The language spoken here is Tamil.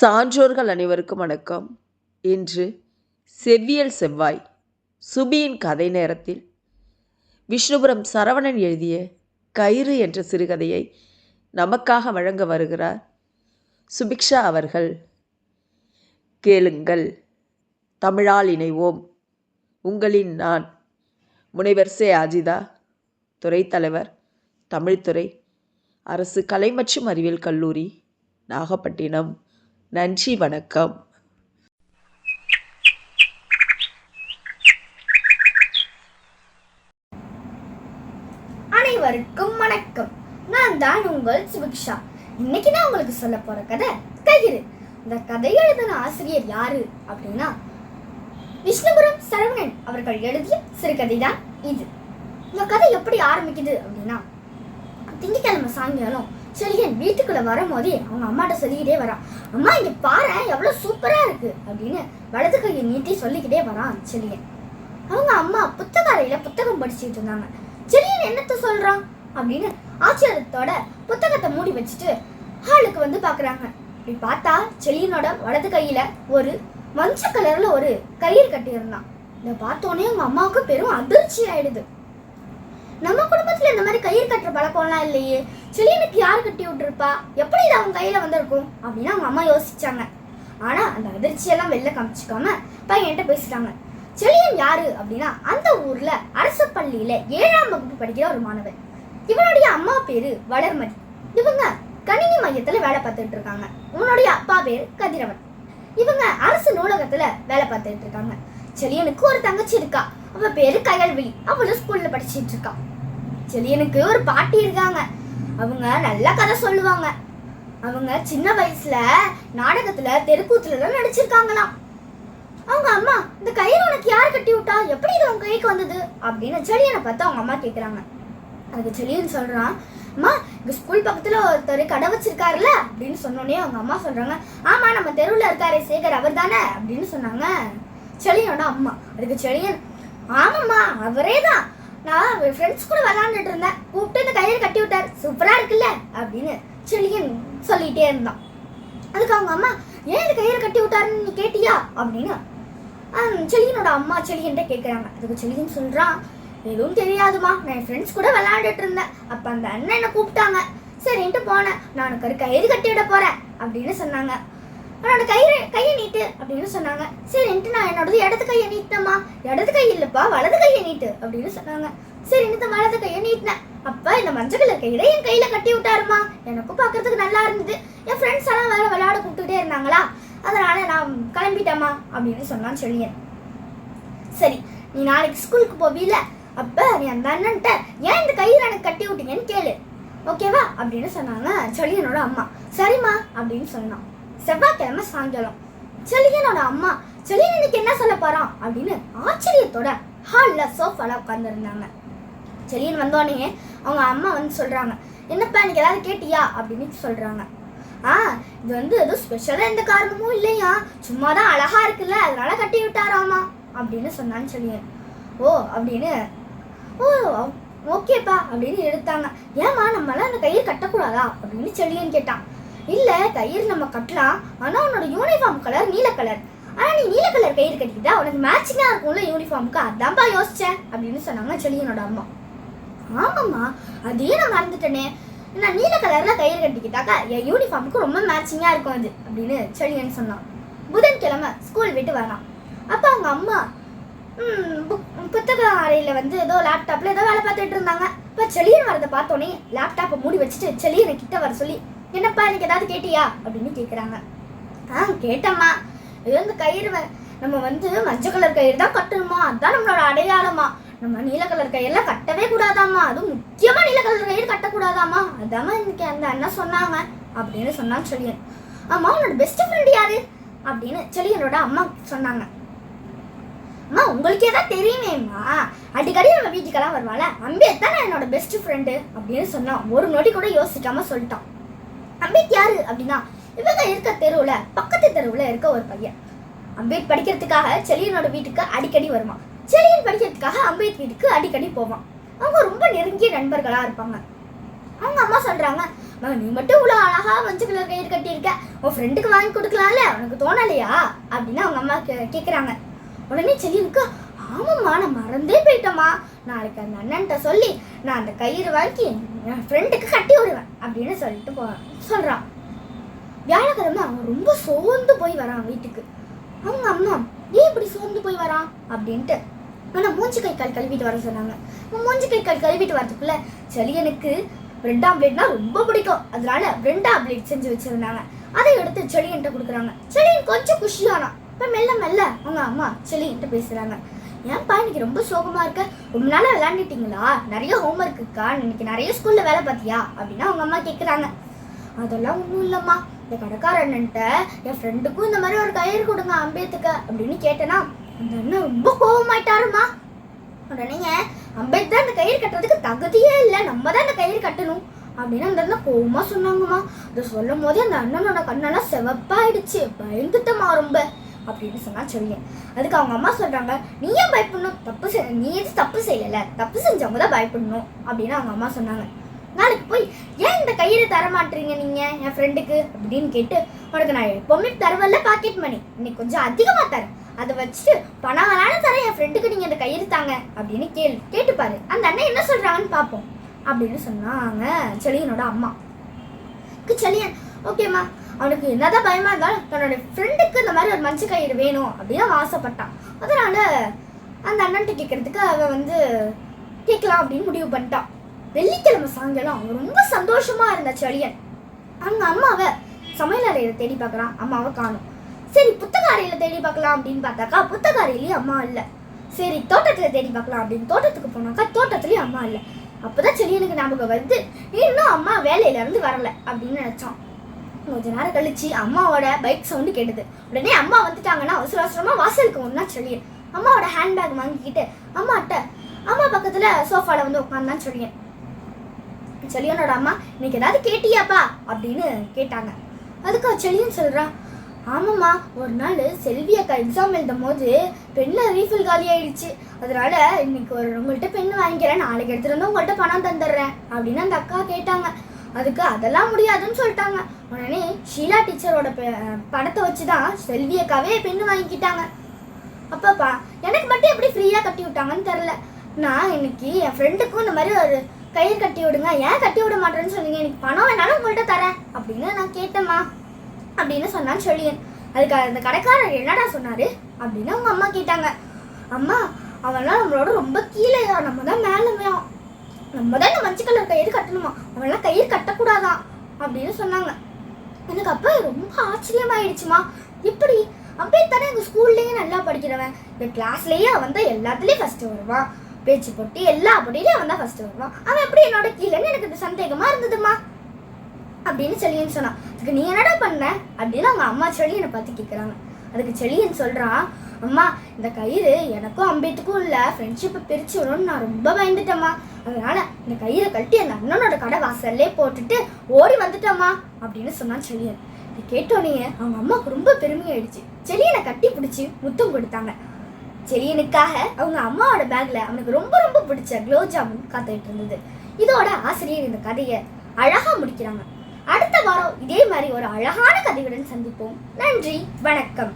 சான்றோர்கள் அனைவருக்கும் வணக்கம். இன்று செவ்வியல் செவ்வாய் சுபியின் கதை நேரத்தில் விஷ்ணுபுரம் சரவணன் எழுதிய கயிறு என்ற சிறுகதையை நமக்காக வழங்க வருகிறார் சுபிக்ஷா அவர்கள். கேளுங்கள் தமிழால் இணைவோம். உங்களின் நான் முனைவர் சே. அஜிதா துறைத்தலைவர் தமிழ்துறை அரசு கலை மற்றும் அறிவியல் கல்லூரி நாகப்பட்டினம். நன்றி வணக்கம். அனைவருக்கும் வணக்கம். நான் தான் உங்கள் சுபிக்ஷா. இன்னைக்கு நான் உங்களுக்கு சொல்ல போற கதை கயிறு. இந்த கதை எழுதின ஆசிரியர் யாரு அப்படின்னா விஷ்ணுபுரம் சரவணன் அவர்கள் எழுதிய சிறுகதை தான் இது. இந்த கதை எப்படி ஆரம்பிக்குது அப்படின்னா திங்கக்கிழமை சாயங்காலம் செலியன் வீட்டுக்குள்ள வரும்போதே அவங்க அம்மாட்ட சொல்லிக்கிட்டே வரான். அம்மா இங்க பாரு எவ்வளவு சூப்பரா இருக்கு அப்படின்னு வலது கையை நீட்டி சொல்லிக்கிட்டே வரான் செலியன் அவங்க அம்மா புத்தக அறையில புத்தகம் படிச்சுட்டு இருந்தாங்க. செலியன் என்னத்த சொல்றான்? அப்படின்னு ஆச்சரியத்தோட புத்தகத்தை மூடி வச்சுட்டு ஹாலுக்கு வந்து பாக்குறாங்க. இப்படி பார்த்தா செலியனோட வலது கையில ஒரு மஞ்சள் கலர்ல ஒரு கயிறு கட்டி இருந்தான் இதை பார்த்தோன்னே அவங்க அம்மாவுக்கு பெரும் அதிர்ச்சி ஆயிடுது. நம்ம குடும்பத்துல இந்த மாதிரி கயிறு கட்டுற பழக்கம்லாம் இல்லையே. செலியனுக்கு யார் கட்டி விட்டுருப்பா? எப்படி இது அவங்க கையில வந்திருக்கும்? அப்படின்னு அவங்க அம்மா யோசிச்சாங்க. ஆனா அந்த அதிர்ச்சியெல்லாம் வெளில காமிச்சுக்காம பையன்கிட்ட பேசிட்டாங்க. செலியன் யாரு அப்படின்னா அந்த ஊர்ல அரசு பள்ளியில ஏழாம் வகுப்பு படிக்கிற ஒரு மாணவர் இவனுடைய அம்மா பேரு வளர்மதி. இவங்க கணினி மையத்துல வேலை பார்த்துட்டு இருக்காங்க. உன்னுடைய அப்பா பேரு கதிரவன். இவங்க அரசு நூலகத்துல வேலை பார்த்துட்டு இருக்காங்க. செலியனுக்கு ஒரு தங்கச்சி இருக்கா. அவ பேரு கயல்விழி. அவளும் ஸ்கூல்ல படிச்சிட்டு இருக்கா. செலியனுக்கு ஒரு பாட்டி இருக்காங்க. அவங்க நல்ல கதை சொல்லுவாங்க. அவங்க சின்ன வயசுல நாடகத்துல தெருக்கூத்துல தான் நடிச்சிருக்காங்களாம். அவங்க அம்மா இந்த கயிறு உனக்கு யார் கட்டி விட்டா? எப்படி இது உன் கைக்கு வந்தது? அப்படின்னு செலியனை பார்த்து அவங்க அம்மா கேட்குறாங்க அதுக்கு செலியன் சொல்றான் அம்மா இங்க ஸ்கூல் பக்கத்துல ஒருத்தர் கடை வச்சிருக்காருல்ல? அப்படின்னு சொன்னோடனே அவங்க அம்மா சொல்றாங்க ஆமா நம்ம தெருவுல இருக்காரே சேகர் அவர் தானே? அப்படின்னு சொன்னாங்க செலியனோட அம்மா. அதுக்கு செலியன் ஆமாம்மா அவரே தான் நான் ஃப்ரெண்ட்ஸ் கூட விளாண்டுட்டு இருந்தேன். கூப்பிட்டு இந்த கயிறு கட்டி விட்டார். சூப்பராக இருக்குல்ல? அப்படின்னு செழியன் சொல்லிகிட்டே இருந்தான். அதுக்கு அவங்க அம்மா ஏன் இந்த கயிறு கட்டி விட்டாருன்னு நீ கேட்டியா? அப்படின்னு செழியனோட அம்மா செலியன்ட்ட கேட்குறாங்க அதுக்கு செழியன் சொல்கிறான் எதுவும் தெரியாதுமா நான் என் ஃப்ரெண்ட்ஸ் கூட விளாண்டுட்டு இருந்தேன். அப்போ அந்த அண்ணன் என்னை கூப்பிட்டாங்க. சரின்ட்டு போனேன். நான் உனக்கு ஒரு கயிறு கட்டி விட போகிறேன் அப்படின்னு சொன்னாங்க. உன்னோட கயிறு கையை நீட்டு அப்படின்னு சொன்னாங்க. சரின்ட்டு நான் என்னோடது இடது கையை நீட்டினம்மா. இடது கை இல்லப்பா வலது கையை நீட்டு அப்படின்னு சொன்னாங்க. சரின்ட்டு வலது கையை நீட்டினேன் அப்போ இந்த மஞ்சள் கலர் கயிறை என் கையில கட்டி விட்டாருமா. எனக்கும் பார்க்கறதுக்கு நல்லா இருந்தது. என் ஃப்ரெண்ட்ஸ் எல்லாம் வேற விளையாட கூப்பிட்டுட்டே இருந்தாங்களா? அதனால நான் கிளம்பிட்டேம்மா அப்படின்னு சொன்னான் செழியன் சரி நீ நாளைக்கு ஸ்கூலுக்கு போவீல? அப்ப நீ அந்த அண்ணன்ட்ட ஏன் இந்த கயிறு எனக்கு கட்டி விட்டீங்கன்னு கேளு. ஓகேவா அப்படின்னு சொன்னாங்க. செழியனோட அம்மா. சரிம்மா அப்படின்னு சொன்னான். செவ்வாய்க்கிழமை சாயங்காலம். செலியனோட அம்மா செழியன் இன்னைக்கு என்ன சொல்ல போறான்? அப்படின்னு ஆச்சரியத்தோட ஹாலில் சோஃபால உட்காந்துருந்தாங்க செலியன் வந்தோடனே அவங்க அம்மா வந்து சொல்றாங்க என்னப்பா எனக்கு ஏதாவது கேட்டியா? அப்படின்னு சொல்றாங்க. ஆ இது வந்து எதுவும் ஸ்பெஷலாக எந்த காரணமும் இல்லையா? சும்மா தான் அழகா இருக்குல்ல அதனால கட்டி விட்டாராமா? அப்படின்னு சொன்னான்னு செழியன். ஓ அப்படின்னு? ஓ ஓகேப்பா அப்படின்னு எடுத்தாங்க. ஏமா நம்மளாம் அந்த கயிறு கட்டக்கூடாதா? அப்படின்னு செழியன் கேட்டான். இல்லை கயிறு நம்ம கட்டலாம். ஆனால் உன்னோட யூனிஃபார்ம் கலர் நீல கலர் ஆனால் நீ நீல கலர் கயிறு கட்டிக்கிட்டா உனக்கு மேட்சிங்காக இருக்கும்ல யூனிஃபார்முக்கு அதான்ப்பா யோசித்தேன் அப்படின்னு சொன்னாங்க செழியனோட அம்மா. ஆமாம்மா அதையே நான் மறந்துட்டேனே. நான் நீல கலரில் கயிறு கட்டிக்கிட்டாக்கா என் யூனிஃபார்முக்கு ரொம்ப மேட்சிங்காக இருக்கும் அது அப்படின்னு செழியன் சொன்னான். புதன்கிழமை ஸ்கூல் விட்டு வரான். அப்போ அவங்க அம்மா புக்- புத்தக அறையில் வந்து ஏதோ லேப்டாப்பில் ஏதோ வேலை பார்த்துட்டு இருந்தாங்க. இப்போ செளியன் வரதை பார்த்தோன்னே லேப்டாப்பை மூடி வச்சுட்டு செளியனை கிட்ட வர சொல்லி என்னப்பா எனக்கு ஏதாவது கேட்டியா? அப்படின்னு கேட்குறாங்க ஆ கேட்டம்மா. இது வந்து கயிறு நம்ம வந்து மஞ்சள் கலர் கயிறு தான் கட்டணுமா? அதான் நம்மளோட அடையாளமா. நம்ம நீல கலர் கயிறுலாம் கட்டவே கூடாதாம்மா. அதுவும் முக்கியமா நீல கலர் கயிறு கட்டக்கூடாதாம்மா. அதாம்மா இன்னைக்கு அந்த அண்ணன் சொன்னாங்க. அப்படின்னு சொன்னாங்க செளியன் ஆமா உன்னோட பெஸ்ட் ஃப்ரெண்ட் யாரு? அப்படின்னு செழியனோட அம்மா சொன்னாங்க. அம்மா உங்களுக்கே தான் தெரியுமேம்மா. அடிக்கடி நம்ம வீட்டுக்கெல்லாம் வருவாள் அம்பேத் தான் என்னோட பெஸ்ட் ஃப்ரெண்டு அப்படின்னு சொன்னான். ஒரு நொடி கூட யோசிக்காம சொல்லிட்டான். அம்பேத் யாரு அப்படின்னா இவங்க இருக்க தெருவுல பக்கத்து தெருவுல இருக்க ஒரு பையன். அம்பேத் படிக்கிறதுக்காக செலியனோட வீட்டுக்கு அடிக்கடி வருவான். செலியன் படிக்கிறதுக்காக அம்பேத் வீட்டுக்கு அடிக்கடி போவான். அவங்க ரொம்ப நெருங்கிய நண்பர்களா இருப்பாங்க. அவங்க அம்மா சொல்றாங்க "அம்மா, நீ மட்டும் இவ்வளோ அழகா மஞ்சள் கலர் கயிறு கட்டியிருக்க. உன் ஃப்ரெண்டுக்கு வாங்கி கொடுக்கலாம்ல உனக்கு தோணலையா? அப்படின்னு அவங்க அம்மா கே கேட்குறாங்க உடனே செலியனுக்கு ஆமாம்மா நான் மறந்தே போயிட்டோம்மா. நாளைக்கு அந்த அண்ணன்ட்ட சொல்லி நான் அந்த கயிறு வாங்கி என் ஃப்ரெண்டுக்கு கட்டி விடுவேன் அப்படின்னு சொல்லிட்டு போ சொல்கிறான் வியாழக்கிழமை அவன் ரொம்ப சோர்ந்து போய் வரான் வீட்டுக்கு. அவங்க அம்மா ஏன் இப்படி சோர்ந்து போய் வரான் அப்படின்ட்டு ஆனால் மூஞ்சி கை கால் கழுவிட்டு வர சொன்னாங்க. அவன் மூஞ்சி கை கால் கழுவிட்டு வரதுக்குள்ள செலியனுக்கு பிரெட் ஆம்லேட்னா ரொம்ப பிடிக்கும். அதனால பிரெட் ஆம்லேட் செஞ்சு வச்சிருந்தாங்க. அதை எடுத்து செலியன்ட்ட கொடுக்குறாங்க. செலியன் கொஞ்சம் குஷியானா இப்போ மெல்ல மெல்ல அவங்க அம்மா செலியன்ட்ட பேசுகிறாங்க ஏன்ப்பா இன்னைக்கு ரொம்ப சோகமாக இருக்க? ரொம்ப நாளாக விளாண்டுட்டிங்களா நிறைய ஹோம்ஒர்க் இருக்கா? இன்னைக்கு நிறைய ஸ்கூலில் வேலை பார்த்தியா? அப்படின்னு அவங்க அம்மா கேட்குறாங்க அதெல்லாம் ஒன்றும் இல்லைம்மா. இந்த கடைக்கார அண்ணன்ட்ட என் ஃப்ரெண்டுக்கும் இந்த மாதிரி ஒரு கயிறு கொடுங்க அம்பேத்துக்கு அப்படின்னு கேட்டேனா அந்த அண்ணன் ரொம்ப கோவமாயிட்டாருமா உடனேங்க அம்பேத் தான் கயிறு கட்டுறதுக்கு தகுதியே இல்லை. நம்ம தான் அந்த கயிறு கட்டணும். அப்படின்னு அந்த அண்ணன் கோவமாக சொன்னாங்கம்மா. அதை சொல்லும் போதே அந்த அண்ணனோட கண்ணெல்லாம் செவப்பாயிடுச்சு. பயந்துட்டம்மா ரொம்ப. அப்படின்னு சொன்னா சொல்லிங்க அதுக்கு அவங்க அம்மா சொல்றாங்க நீ ஏன் பயப்படணும்? தப்பு செய் நீ எது தப்பு செய்யல? தப்பு செஞ்சவங்க தான் பயப்படணும். அப்படின்னு அவங்க அம்மா சொன்னாங்க. நாளைக்கு போய் ஏன் இந்த கயிறு தர மாட்டீங்க நீங்க என் ஃப்ரெண்டுக்கு அப்படின்னு கேட்டு உனக்கு நான் எப்பவுமே தருவல்ல பாக்கெட் மணி இன்னைக்கு கொஞ்சம் அதிகமா தரேன். அதை வச்சுட்டு பணம் வேணாலும் தரேன். என் ஃப்ரெண்டுக்கு நீங்க இந்த கையில் தாங்க. அப்படின்னு கேள் கேட்டுப்பாரு. அந்த அண்ணன் என்ன சொல்றாங்கன்னு பார்ப்போம் அப்படின்னு சொன்னாங்க செலியனோட அம்மா. க்கு செலியன் ஓகேம்மா அவனுக்கு என்னதான் பயமா இருந்தாலும் தன்னோட ஃப்ரெண்டுக்கு இந்த மாதிரி ஒரு மஞ்சள் கயிறு வேணும் அப்படின்னு அவன் ஆசைப்பட்டான். அதனால அந்த அண்ணன்ட்ட கேட்கறதுக்கு அவன் வந்து கேட்கலாம் அப்படின்னு முடிவு பண்ணிட்டான். வெள்ளிக்கிழமை சாயங்காலம் அவன் ரொம்ப சந்தோஷமா இருந்த செழியன். அங்க அம்மாவை சமையல் அறையில தேடி பார்க்கறான். அம்மாவை காணும். சரி புத்தக அறையில தேடி பார்க்கலாம் அப்படின்னு பார்த்தாக்கா புத்தக அறையிலயும் அம்மா இல்லை. சரி தோட்டத்துல தேடி பார்க்கலாம் அப்படின்னு தோட்டத்துக்கு போனாக்கா தோட்டத்துலயும் அம்மா இல்லை. அப்பதான் செழியனுக்கு ஞாபகம் வருது. இன்னும் அம்மா வேலையில இருந்து வரல அப்படின்னு நினைச்சான். கொஞ்ச நேரம் கழிச்சு அம்மாவோட பைக் சவுண்டு கேட்டது. உடனே அம்மா வந்துட்டாங்கன்னா அவசர அவசரமா வாசலுக்கு ஒன்னா சொல்லியேன் அம்மாவோட ஹேண்ட்பேக் வாங்கிக்கிட்டு அம்மாட்ட அம்மா பக்கத்துல சோஃபால வந்து உட்காந்தான் சொல்லியேன் செழியனோட அம்மா இன்னைக்கு ஏதாவது கேட்டியாப்பா? அப்படின்னு கேட்டாங்க. அதுக்கு அவ செழியன் சொல்றா. ஆமாம்மா ஒரு நாள் செல்வி அக்கா எக்ஸாம் எழுதும் போது பெண்ணில் ரீஃபில் காலி ஆயிடுச்சு. அதனால இன்னைக்கு ஒரு உங்கள்கிட்ட பெண் வாங்கிக்கிறேன் நாளைக்கு எடுத்துட்டு வந்து உங்கள்கிட்ட பணம் தந்துடுறேன் அப்படின்னு அந்த அக்கா கேட்டாங்க. அதுக்கு அதெல்லாம் முடியாதுன்னு சொல்லிட்டாங்க. உடனே ஷீலா டீச்சரோட படத்தை வச்சு தான் செல்வியக்காவே பெண்ணு வாங்கிக்கிட்டாங்க. அப்பப்பா எனக்கு மட்டும் எப்படி ஃப்ரீயாக கட்டி விட்டாங்கன்னு தெரில நான் இன்னைக்கு என் ஃப்ரெண்டுக்கும் இந்த மாதிரி ஒரு கயிறு கட்டி விடுங்க. ஏன் கட்டி விட மாட்டேன்னு சொன்னீங்க? எனக்கு பணம் வேணாலும் உங்கள்கிட்ட தரேன் அப்படின்னு நான் கேட்டேம்மா. அப்படின்னு சொன்னான் சொல்லியேன். அதுக்கு அந்த கடைக்காரர் என்னடா சொன்னார்? அப்படின்னு அவங்க அம்மா கேட்டாங்க. அம்மா அவன்லாம் நம்மளோட ரொம்ப கீழே நம்ம தான் மேலே நம்ம தான் இந்த மஞ்சள் கலர் கயிறு கட்டணுமா? அவன்லாம் கயிறு கட்டக்கூடாதான் அப்படின்னு சொன்னாங்க. எனக்கு அப்போ ரொம்ப ஆச்சரியமாயிடுச்சுமா. இப்படி அப்படியே தானே எங்கள் ஸ்கூல்லேயே நல்லா படிக்கிறவன். இந்த கிளாஸ்லேயே அவன் தான் எல்லாத்துலேயும் ஃபஸ்ட்டு வருவான். பேச்சு போட்டு எல்லா போட்டியிலையும் அவன் தான் ஃபஸ்ட்டு வருவான். அவன் எப்படி என்னோட கீழேன்னு எனக்கு சந்தேகமாக இருந்ததுமா? அப்படின்னு செழியன் சொன்னான். அதுக்கு நீ என்னடா பண்ண? அப்படின்னு அவங்க அம்மா செழியனை பார்த்து கேட்குறாங்க அதுக்கு செழியன் சொல்கிறான் அம்மா இந்த கயிறு எனக்கும் அம்பேத்துக்கும் இல்லை. ஃப்ரெண்ட்ஷிப்பை பிரிச்சு விடணும்னு நான் ரொம்ப பயந்துட்டேம்மா. அதனால இந்த கயிறை கட்டி அந்த அண்ணனோட கடை வாசல்லே போட்டுட்டு ஓடி வந்துட்டேம்மா அப்படின்னு சொன்னான் செழியன். இது கேட்டோன்னே அவங்க அம்மாவுக்கு ரொம்ப பெருமையாயிடுச்சு. செழியனை கட்டி பிடிச்சி முத்தம் கொடுத்தாங்க. செழியனுக்காக அவங்க அம்மாவோட பேக்ல அவனுக்கு ரொம்ப ரொம்ப பிடிச்ச குலோ ஜாமுன் காத்துட்டு இருந்தது. இதோட ஆசிரியர் இந்த கதையை அழகா முடிக்கிறாங்க. அடுத்த வாரம் இதே மாதிரி ஒரு அழகான கதையுடன் சந்திப்போம். நன்றி வணக்கம்.